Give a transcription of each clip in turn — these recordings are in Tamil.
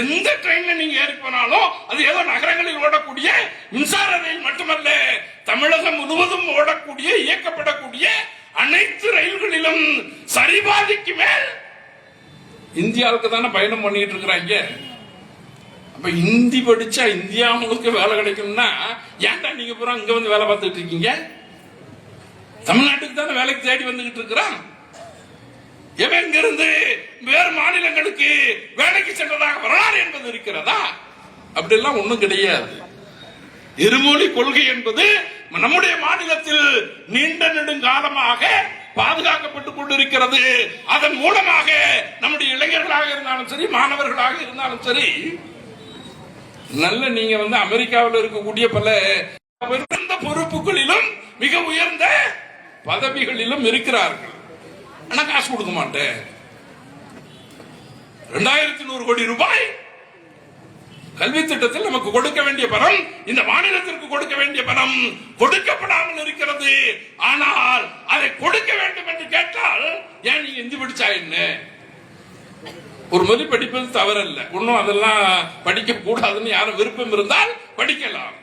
எந்த ட்ரெயின்ல நீங்க ஏறி போனாலும் அது ஏதோ நகரங்களில் ஓடக்கூடிய மின்சார ரயில் மட்டுமல்ல தமிழகம் முழுவதும் ஓடக்கூடிய இயக்கப்படக்கூடிய அனைத்து ரயில்களிலும் சரிபாதிக்கு மேல் இந்தியாவுக்கு தானே பயணம் பண்ணிட்டு இருக்கிறாங்க. அப்ப இந்தி படிச்சா இந்தியா முழுக்க வேலை கிடைக்கும்னா ஏன்டா நீங்க பூரா இங்க வந்து வேலை பார்த்துட்டு இருக்கீங்க? தமிழ்நாட்டுக்கு தானே வேலைக்கு தேடி வந்துகிட்டு இருக்கிறான். எவன் இங்கிருந்து வேறு மாநிலங்களுக்கு வேலைக்கு சென்றதாக வரலாறு என்பது இருக்கிறதா? அப்படிலாம் ஒண்ணும் கிடையாது. இருமொழி கொள்கை என்பது நம்முடைய மாநிலத்தில் நீண்ட நெடுங்காலமாக பாதுகாக்கப்பட்டுக் கொண்டிருக்கிறது. அதன் மூலமாக நம்முடைய இளைஞர்களாக இருந்தாலும் சரி மாணவர்களாக இருந்தாலும் சரி நல்ல நீங்க வந்து அமெரிக்காவில் இருக்கக்கூடிய பல உயர்ந்த பொறுப்புகளிலும் மிக உயர்ந்த பதவிகளிலும் இருக்கிறார்கள். ஆனா காசு கொடுக்க மாட்டேன். இரண்டாயிரத்தி நூறு கோடி ரூபாய் கல்வி திட்டத்தில் நமக்கு கொடுக்க வேண்டிய பணம் இந்த மாநிலத்திற்கு கொடுக்க வேண்டிய பணம் கொடுக்கப்படாமல் இருக்கிறது. ஆனால் அதை கொடுக்க வேண்டும் என்று கேட்டால் ஏன் நீ இந்தி பிடிச்சா என்ன? ஒரு மொழி படிப்பது தவறல்ல. ஒன்றும் அதெல்லாம் படிக்க கூடாதுன்னு யாரும் விருப்பம் இருந்தால் படிக்கலாம்.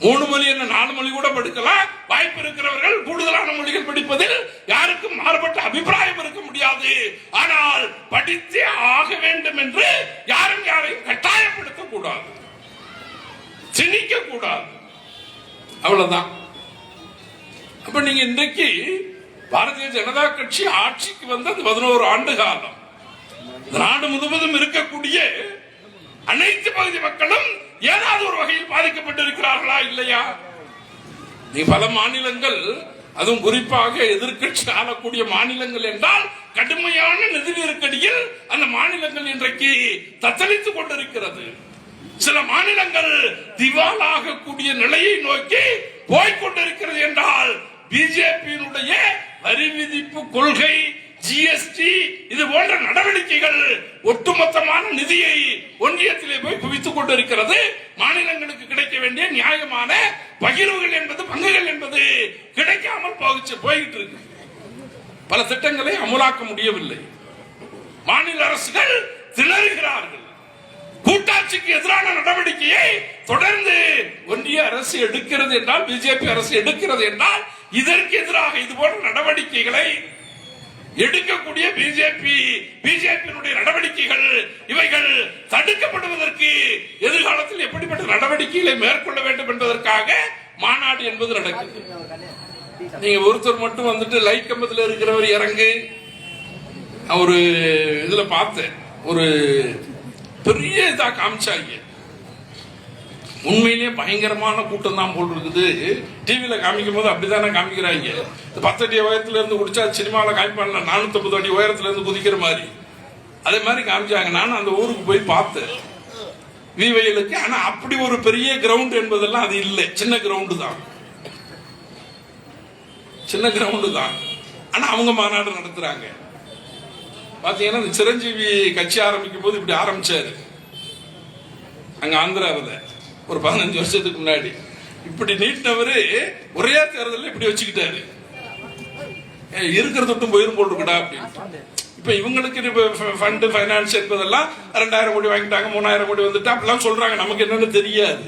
மூணு மொழி என்ன நாலு மொழி கூட படிக்கலாம். வாய்ப்பு இருக்கிறவர்கள் கூடுதலான மொழிகள் படிப்பதில் யாருக்கும் மாறுபட்ட அபிப்பிராயம் இருக்க முடியாது. ஆனால் படித்தே ஆக வேண்டும் என்று யாரும் யாரையும் கட்டாயப்படுத்த கூடாது. திணிக்க கூடாது. அவ்வளவுதான். அப்ப நீங்க இன்றைக்கு பாரதிய ஜனதா கட்சி ஆட்சிக்கு வந்து அது பதினோரு ஆண்டு காலம். நாடு முழுவதும் இருக்கக்கூடிய அனைத்து பகுதி மக்களும் ஏதாவது ஒரு வகையில் பாதிக்கப்பட்டிருக்கிறார்களா இல்லையா? நீ பல மாநிலங்கள் அதுவும் குறிப்பாக எதிர்க்கட்சி ஆளக்கூடிய மாநிலங்கள் என்றால் கடுமையான நிதி நெருக்கடியில் அந்த மாநிலங்கள் இன்றைக்கு தத்தளித்துக் கொண்டிருக்கிறது. சில மாநிலங்கள் திவாலாகக்கூடிய நிலையை நோக்கி போய்கொண்டிருக்கிறது என்றால் பிஜேபியினுடைய வரி விதிப்பு கொள்கை ஜிஎஸ்டி இது போன்ற நடவடிக்கைகள் ஒட்டுமொத்தமான நிதியை ஒன்றியத்திலே போய் குவித்துக் கொண்டிருக்கிறது. மாநிலங்களுக்கு கிடைக்க வேண்டிய நியாயமான பகிர்வுகள் என்பது பங்குகள் என்பது கிடைக்காமல் போகிச்சு போயிட்டு இருக்கு. பல திட்டங்களை அமலாக்க முடியவில்லை. மாநில அரசுகள் திணறுகிறார்கள். கூட்டாட்சிக்கு எதிரான நடவடிக்கையை தொடர்ந்து ஒன்றிய அரசு எடுக்கிறது என்றால் பிஜேபி அரசு எடுக்கிறது என்றால் இதற்கு எதிராக இது போன்ற நடவடிக்கைகளை எடுக்கக்கூடிய பிஜேபி பிஜேபியினுடைய நடவடிக்கைகள் இவைகள் தடுக்கப்படுவதற்கு எதிர்காலத்தில் எப்படிப்பட்ட நடவடிக்கைகளை மேற்கொள்ள வேண்டும் என்பதற்காக மாநாடு என்பது நடக்குது நீங்க ஒருத்தர் மட்டும் வந்துட்டு லைட் கம்பத்தில் இருக்கிறவர் இறங்கு. ஒரு இதுல பார்த்தேன். ஒரு பெரிய இதா காமிச்சாங்க. உண்மையிலேயே பயங்கரமான கூட்டம் தான் போல் இருக்குது டிவியில காமிக்கும் போது அப்படித்தானே காமிக்கிறாங்க. இந்த பத்தடி உயரத்துல இருந்து குடிச்சா சினிமாவில் காமிப்பான்ல நானூத்தி அடி உயரத்துல இருந்து குதிக்கிற மாதிரி. அதே மாதிரி காமிச்சாங்க. நானும் அந்த ஊருக்கு போய் பார்த்தேன். விவயலுக்கு ஆனா அப்படி ஒரு பெரிய கிரவுண்ட் என்பதெல்லாம் அது இல்லை. சின்ன கிரவுண்டு தான். சின்ன கிரவுண்டு தான். ஆனா அவங்க மாநாடு நடத்துறாங்க. பாத்தீங்கன்னா இந்த சிரஞ்சீவி கட்சி ஆரம்பிக்கும் போது இப்படி ஆரம்பிச்சாரு. அங்க ஆந்திராவில். ஒரு பதினஞ்சு வருஷத்துக்கு முன்னாடி. இப்படி நீட்டினவரு ஒரே தேர்தலில் இப்படி வச்சுக்கிட்டாரு. ஏய், இருக்கிற போயிரும் போல் இருக்கடா அப்படின்னு. இப்ப இவங்களுக்கு ஃபண்டு ஃபைனான்ஸ் என்பதெல்லாம் ரெண்டாயிரம் கோடி வாங்கிட்டாங்க மூணாயிரம் கோடி வந்துட்டு அப்படிலாம் சொல்றாங்க. நமக்கு என்னன்னு தெரியாது.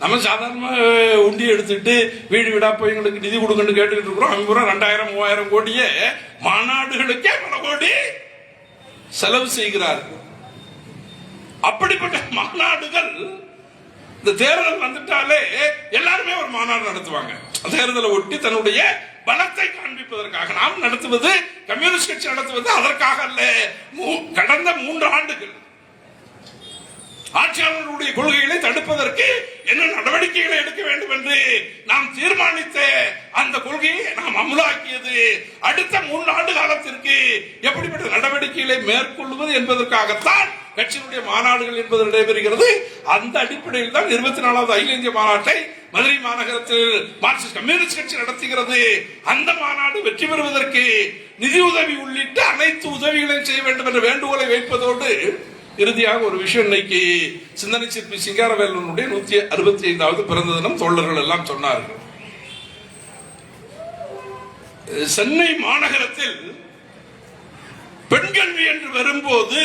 நம்ம சாதாரணமாக உண்டி எடுத்துட்டு வீடு வீடா போய் எங்களுக்கு நிதி கொடுங்கன்னு கேட்டுக்கிட்டு இருக்கிறோம். அவங்க பூரா ரெண்டாயிரம் மூவாயிரம் கோடியே மாநாடுகளுக்கே பல கோடி செலவு செய்கிறார்கள். அப்படிப்பட்ட மாநாடுகள் இந்த தேர்தல் வந்துட்டாலே எல்லாருமே ஒரு மாநாடு நடத்துவாங்க. தேர்தலை ஒட்டி தன்னுடைய பலத்தை காண்பிப்பதற்காக. நாம் நடத்துவது கம்யூனிஸ்ட் கட்சி நடத்துவது அதற்காக அல்ல. மூ- கடந்த மூன்று ஆண்டுகள். ஆட்சியாளர்களுடைய கொள்கைகளை தடுப்பதற்கு என்ன நடவடிக்கைகளை எடுக்க வேண்டும் என்று நாம் தீர்மானித்த அந்த கொள்கையை நாம் அமுலாக்கியது அடுத்த மூன்று ஆண்டு காலத்திற்கு எப்படிப்பட்ட நடவடிக்கைகளை மேற்கொள்வது என்பதற்காகத்தான் கட்சியினுடைய மாநாடுகள் என்பது நடைபெறுகிறது. அந்த அடிப்படையில் தான் இருபத்தி நாலாவது அகில இந்திய மாநாட்டை மதுரை மாநகரத்தில் மார்க்சிஸ்ட் கம்யூனிஸ்ட் கட்சி நடத்துகிறது. அந்த மாநாடு வெற்றி பெறுவதற்கு நிதி உதவி உள்ளிட்ட அனைத்து உதவிகளையும் செய்ய வேண்டும் என்ற வேண்டுகோளை வைப்பதோடு இறுதியாக ஒரு விஷயம் இன்னைக்கு சிந்தனை சிற்பி சிங்காரவேலனுடைய நூத்தி அறுபத்தி ஐந்தாவது பிறந்த தினம் தோழர்கள் எல்லாம் சொன்னார்கள். சென்னை மாநகரத்தில் பெண் கல்வி என்று வரும்போது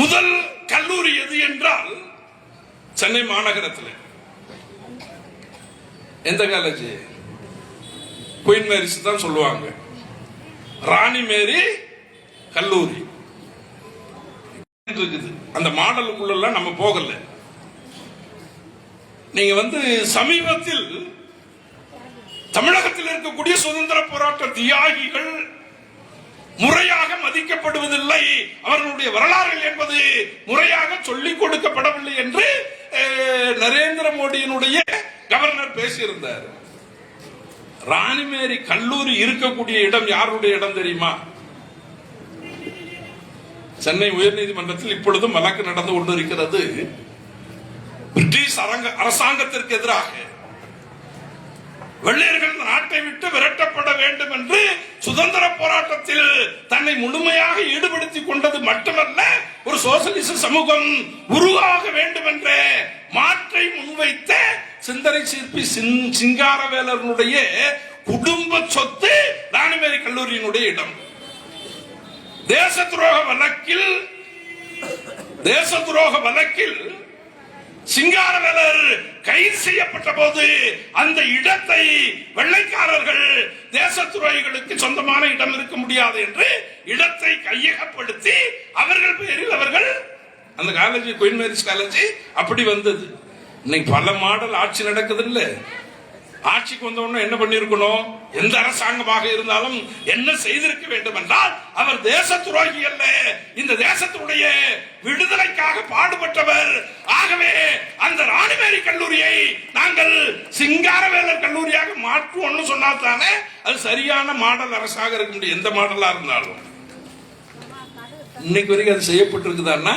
முதல் கல்லூரி எது என்றால் சென்னை மாநகரத்தில். எந்த காலேஜ் குயின் மேரிஸ் தான் சொல்லுவாங்க. ராணி மேரி கல்லூரி. இருக்குது. அந்த மாடலுக்குள்ள நம்ம போகல. நீங்க வந்து சமீபத்தில் தமிழகத்தில் இருக்கக்கூடிய சுதந்திர போராட்ட தியாகிகள் முறையாக மதிக்கப்படுவதில்லை. அவர்களுடைய வரலாறுகள் என்பது முறையாக சொல்லிக் கொடுக்கப்படவில்லை என்று நரேந்திர மோடியினுடைய கவர்னர் பேசியிருந்தார். ராணிமேரி கல்லூரி இருக்கக்கூடிய இடம் யாருடைய இடம் தெரியுமா? சென்னை உயர்நீதிமன்றத்தில் இப்பொழுதும் வழக்கு நடந்து கொண்டிருக்கிறது. பிரிட்டிஷ் அரங்க அரசாங்கத்திற்கு எதிராக. வெள்ளையர்கள் நாட்டை விட்டு விரட்டப்பட வேண்டும் என்று சுதந்திர போராட்டத்தில் தன்னை முழுமையாக ஈடுபடுத்திக் கொண்டது மட்டுமல்ல ஒரு சோசலிச சமூகம் உருவாக வேண்டும் என்ற மாற்றை முன்வைத்த சிந்தனை சிற்பி சிங்- சிங்காரவேலனுடைய குடும்ப சொத்து ராணிமேரி கல்லூரியினுடைய இடம். தேச துரோக வழக்கில் தேச துரோக வழக்கில் சிங்காரவேலர் கைது செய்யப்பட்ட போது அந்த இடத்தை வெள்ளைக்காரர்கள் தேச துறைகளுக்கு சொந்தமான இடம் இருக்க முடியாது என்று இடத்தை கையகப்படுத்தி அவர்கள் பேரில் அவர்கள் அந்த காலேஜ் குயின் மேரிஸ் காலேஜ் அப்படி வந்தது. இன்னைக்கு பல மாடல் ஆட்சி நடக்குது இல்லை ஆட்சிக்கு வந்த என்ன பண்ணிருக்கணும் எந்த அரசாங்கமாக இருந்தாலும் என்ன செய்திருக்க வேண்டும் என்றால் அவர் தேச துரோகி அல்ல. இந்த தேசத்தினுடைய விடுதலைக்காக பாடுபட்டவர். ஆகவே அந்த ராணிமேரி கல்லூரியை நாங்கள் சிங்காரவேலர் கல்லூரியாக மாற்றுவோம்னு சொன்னா தானே அது சரியான மாடல் அரசாக இருக்க முடியும். எந்த மாடலா இருந்தாலும். இன்னைக்கு வரைக்கும் அது செய்யப்பட்டிருக்குதான்னா?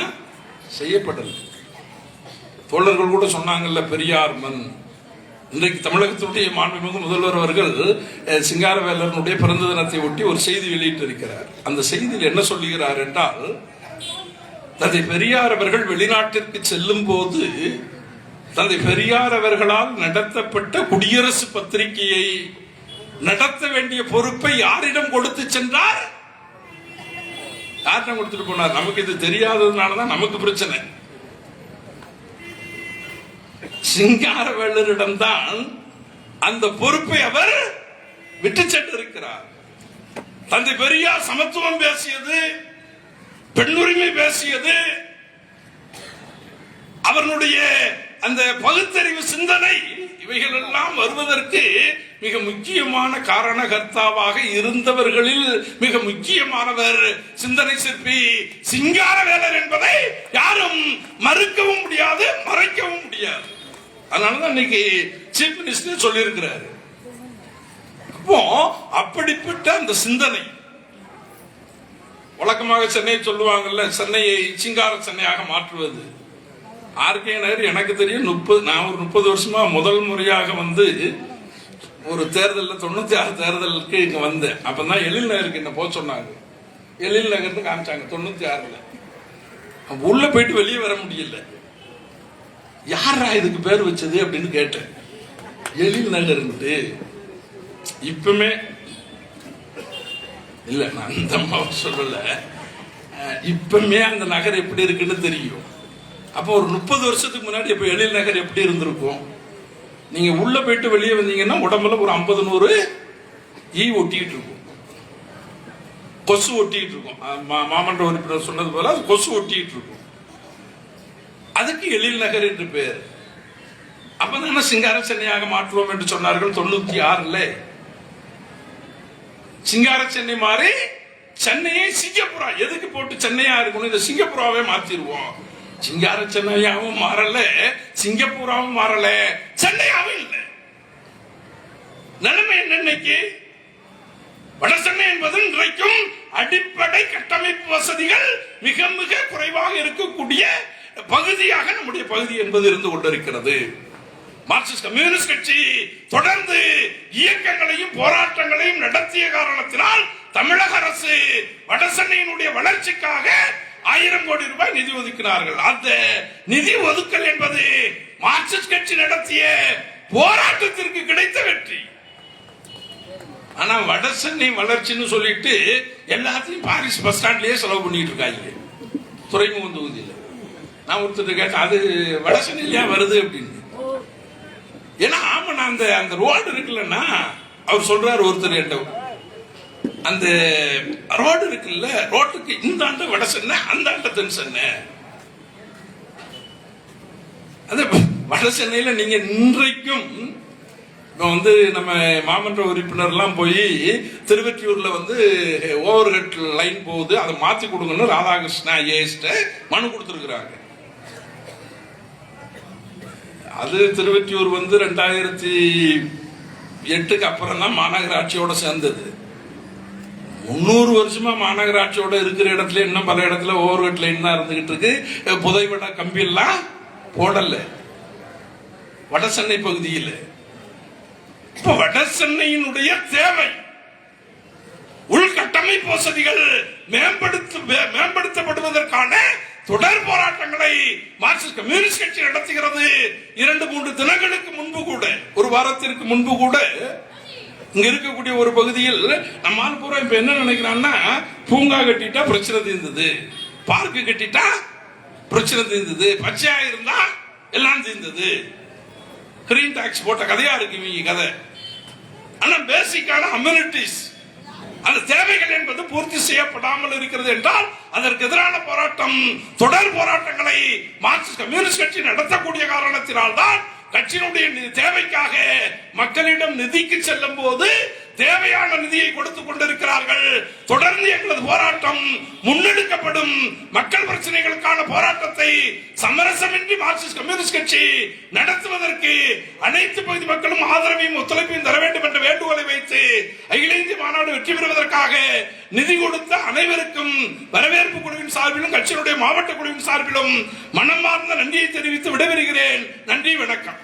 செய்யப்படல. தோழர்கள் கூட சொன்னாங்கல்ல பெரியார் மண். இன்றைக்கு தமிழகத்தினுடைய மாண்புமிகு முதல்வர் அவர்கள் சிங்காரவேலனுடைய பிறந்த தினத்தை ஒட்டி ஒரு செய்தி வெளியிட்டிருக்கிறார். அந்த செய்தியில் என்ன சொல்லுகிறார் என்றால் தந்தை பெரியார் அவர்கள் வெளிநாட்டிற்கு செல்லும் போது தந்தை பெரியார் அவர்களால் நடத்தப்பட்ட குடியரசு பத்திரிகையை நடத்த வேண்டிய பொறுப்பை யாரிடம் கொடுத்து சென்றார்? யாரிடம் கொடுத்துட்டு போனார்? நமக்கு இது தெரியாததுனாலதான் நமக்கு பிரச்சனை. சிங்காரவேலரிடம்தான் அந்த பொறுப்பை அவர் விட்டு சென்றிருக்கிறார். தந்தை பெரியார் சமத்துவம் பேசியது பெண்ணுரிமை பேசியது அவர்களுடைய அந்த பகுத்தறிவு சிந்தனை இவைகள் எல்லாம் வருவதற்கு மிக முக்கியமான காரணகர்த்தாவாக இருந்தவர்களில் மிக முக்கியமானவர் சிந்தனை சிற்பி சிங்காரவேலர் என்பதை யாரும் மறுக்கவும் முடியாது மறைக்கவும் முடியாது. அதனாலதான் இன்னைக்கு சீஃப் மினிஸ்டர் சொல்லியிருக்கிறாரு. அப்போ அப்படிப்பட்ட அந்த சிந்தனை வழக்கமாக சென்னையை சொல்லுவாங்கல்ல சென்னையை சிங்கார சென்னையாக மாற்றுவது. ஆர்கே நகர் எனக்கு தெரியும் முப்பது நான் ஒரு முப்பது வருஷமா முதல் முறையாக வந்து ஒரு தேர்தலில் தொண்ணூத்தி ஆறு தேர்தலுக்கு இங்க வந்தேன். அப்பதான் எழில் நகருக்கு என்ன போக சொன்னாங்க. எழில் நகர்னு காமிச்சாங்க தொண்ணூத்தி ஆறுல. உள்ள போயிட்டு வெளியே வர முடியல. யாரா இதுக்கு பேர் வச்சது அப்படின்னு கேட்டேன். எழில் நகர்ன்ட்டு இப்பவுமே இல்ல நான் அந்த அம்மாவை சொல்லல. இப்பவுமே அந்த நகர் எப்படி இருக்குன்னு தெரியும். அப்போ ஒரு முப்பது வருஷத்துக்கு முன்னாடி இப்ப எழில் நகர் எப்படி இருந்திருக்கும்? நீங்க உள்ள போயிட்டு வெளியே வந்தீங்கன்னா உடம்புல ஒரு ஐம்பது நூறு ஈ ஒட்டிக்கிட்டு இருக்கும். கொசு ஒட்டிக்கிட்டு இருக்கும். மா- மாமன்ற உறுப்பினர் சொன்னது போல அது கொசு ஒட்டிக்கிட்டு இருக்கும். அதுக்கு எழில் நகர் என்று பேர். அப்பதானே சிங்கார சென்னையாக மாற்றுவோம் என்று சொன்னார்கள் தொண்ணூத்தி ஆறுல. சிங்கார சென்னை மாறி சென்னையை சிங்கப்பூரா. எதுக்கு போட்டு சென்னையா இருக்கணும்? இந்த சிங்கப்பூராவே மாத்திருவோம். சிங்கார சென்னையாவும் மாறல சிங்கப்பூராவும் மாறல சென்னையாவும் இல்லை. நிலைமை என்ன இன்னைக்கு? வட சென்னை என்பது இன்றைக்கும் அடிப்படை கட்டமைப்பு வசதிகள் மிக மிக குறைவாக இருக்கக்கூடிய பகுதியாக நம்முடைய பகுதி என்பது இருந்து கொண்டிருக்கிறது. மார்க்சிஸ்ட் கம்யூனிஸ்ட் கட்சி தொடர்ந்து இயக்கங்களையும் போராட்டங்களையும் நடத்திய காரணத்தினால் தமிழக அரசு வட சென்னையினுடைய வளர்ச்சிக்காக ஆயிரம் கோடி ரூபாய் நிதி ஒதுக்கினார்கள். அந்த நிதி ஒதுக்கல் என்பது மார்க்சிஸ்ட் கட்சி நடத்திய போராட்டத்திற்கு கிடைத்த வெற்றி. ஆனா வட சென்னை வளர்ச்சின்னு சொல்லிட்டு எல்லாத்தையும் பாரிஸ் பஸ் ஸ்டாண்ட்லயே செலவு பண்ணிட்டு இருக்காங்க. துறைமுகம் தொகுதியில். நான் ஒருத்தர் கேட்டேன் அது வட சென்னையிலயா வருது? அப்படின்னு. ஏன்னா ஆமா நான் அந்த அந்த ரோடு இருக்குல்லன்னா அவர் சொல்றாரு ஒருத்தர் என்கிட்ட. அந்த ரோடு இருக்குல்ல ரோட்டுக்கு இந்த ஆண்டு வட சென்னை அந்த ஆண்டு தென் சென்னை. அது வட சென்னையில நீங்க இன்றைக்கும் இப்போ வந்து நம்ம மாமன்ற உறுப்பினர்லாம் போய் திருவெற்றியூர்ல வந்து ஓவர் ஹெட் லைன் போகுது அதை மாத்தி கொடுங்கன்னு ராதாகிருஷ்ணா ஐஏஎஸ்ட மனு கொடுத்துருக்குறாங்க. அது திருவெற்றியூர் வந்து ரெண்டாயிரத்தி எட்டுக்கு அப்புறம் தான் மாநகராட்சியோட சேர்ந்தது. முந்நூறு வருஷமா மாநகராட்சியோட இருக்கிற இடத்துல இன்னும் பல இடத்துல ஓவர் ஹெட் லைன் தான் இருந்துகிட்டு இருக்கு. புதைவட கம்பியெல்லாம் போடல. வட சென்னை பகுதியில். இப்ப வட சென்னையினுடைய தேவை. உள்கட்டமைப்பு வசதிகள் மேம்படுத்த மே- மேம்படுத்தப்படுவதற்கான தொடர் போராட்டங்களை மார்க்சிஸ்ட் கம்யூனிஸ்ட் கட்சி நடத்துகிறது. இரண்டு மூன்று தினங்களுக்கு முன்பு கூட ஒரு வாரத்திற்கு முன்பு கூட இங்க இருக்கக்கூடிய ஒரு பகுதியில் நம்மால் பூரா இப்ப என்ன நினைக்கிறான்னா பூங்கா கட்டிட்டா பிரச்சனை தீர்ந்தது. பார்க்கு கட்டிட்டா பிரச்சனை தீர்ந்தது. பச்சையா இருந்தா எல்லாம் தீர்ந்தது. கிரீன் டாக்ஸ் போட்ட கதையா இருக்கு இவங்க கதை. ஆனா பேசிக்கான அம்யூனிட்டிஸ் அந்த தேவைகள் என்பது பூர்த்தி செய்யப்படாமல் இருக்கிறது என்றால் அதற்கு எதிரான போராட்டம் தொடர் போராட்டங்களை மார்க்சிஸ்ட் கம்யூனிஸ்ட் கட்சி நடத்தக்கூடிய காரணத்தினால் தான் கட்சியினுடைய தேவைக்காக மக்களிடம் நிதிக்கு செல்லும் போது தேவையான நிதியை கொடுத்துக் கொண்டிருக்கிறார்கள். தொடர்ந்து எங்களது போராட்டம் முன்னெடுக்கப்படும். மக்கள் பிரச்சனைகளுக்கான போராட்டத்தை சமரசமின்றி மார்க்சிஸ்ட் கம்யூனிஸ்ட் கட்சி நடத்துவதற்கு அனைத்து பகுதி மக்களும் ஆதரவையும் ஒத்துழைப்பையும் தர வேண்டும் என்ற வேண்டுகோளை வைத்து அகில இந்திய மாநாடு வெற்றி பெறுவதற்காக நிதி கொடுத்த அனைவருக்கும் வரவேற்பு குழுவின் சார்பிலும் கட்சியினுடைய மாவட்ட குழுவின் சார்பிலும் மனமார்ந்த நன்றியை தெரிவித்து விடைபெறுகிறேன். நன்றி வணக்கம்.